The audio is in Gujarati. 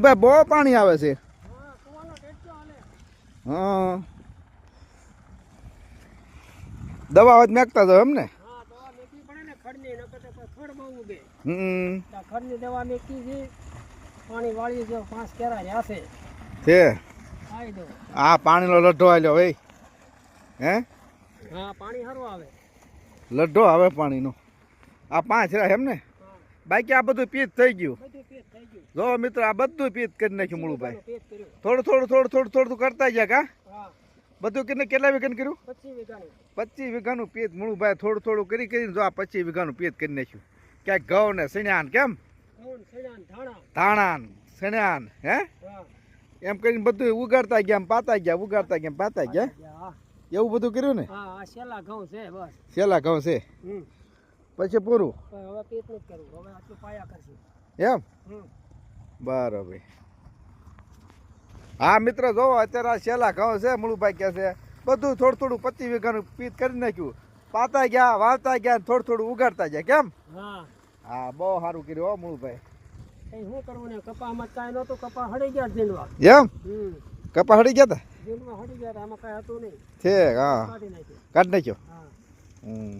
ભાઈ બહુ પાણી આવે છે. હા. દવા હોત નાખતા જાવ એમ ને? હા દવા મેકવી પડે ને ખડની દવા મેકી છે. પાણી વાળી પાંચ કેરા છે આ પાણીનો લઢો આલ્યો ભાઈ. હે? હા પાણી સારું આવે. લઢો આવે પાણીનો. આ પાંચ રહ્યા એમ ને? બાકી આ બધું પીત થઈ ગયું. જો મિત્ર આ બધું પીત કરી નાખ્યું મૂળુભાઈ. થોડું થોડું થોડું થોડું થોડું કરતા ગયા કા? બધું કેટલે કેટલા વીઘાનું કર્યું? પચીસ વીઘાનું પીત મૂળુભાઈ થોડું થોડું કરી કરીને જો આ પચીસ વીઘાનું પીત કરી નાખ્યું. ક્યાંક ઘઉં ને સણ્યાન કેમ? ધાણા ધાણાન સણ્યાન હે? એમ કરીને બધું ઉગાડતા ગયા પાતા ગયા ઉગાડતા ગયા પાતા ગયા? એવું બધું કર્યું ને? સેલા ઘઉં છે સેલા ઘઉં છે? પછી પૂરું? હવે પેટ નથી કરવું. હવે આટલું પાયા કરશું. એમ? બરાબર. હા મિત્ર જોવો અત્યારે આ છેલ્લા ઘઉં છે મૂળભાઈ કહે છે બધું થોડું થોડું પચીસ વીઘાનું પીત કરી નાખ્યું. પાતા ગયા વાવતા ગયા થોડું થોડું ઉગાડતા ગયા કેમ? હા. બહુ સારું કર્યું હો મૂળભાઈ. શું કરવું ને કપામાં કાંઈ નહોતું કપા હડી ગયા જીનવા એમ? કપા હળી ગયા તા? જીનવા હળી ગયા હતા, આમાં કાંઈ હતું નહીં. છે હા. કાઢી કાઢી નાખ્યો? હા. હમ.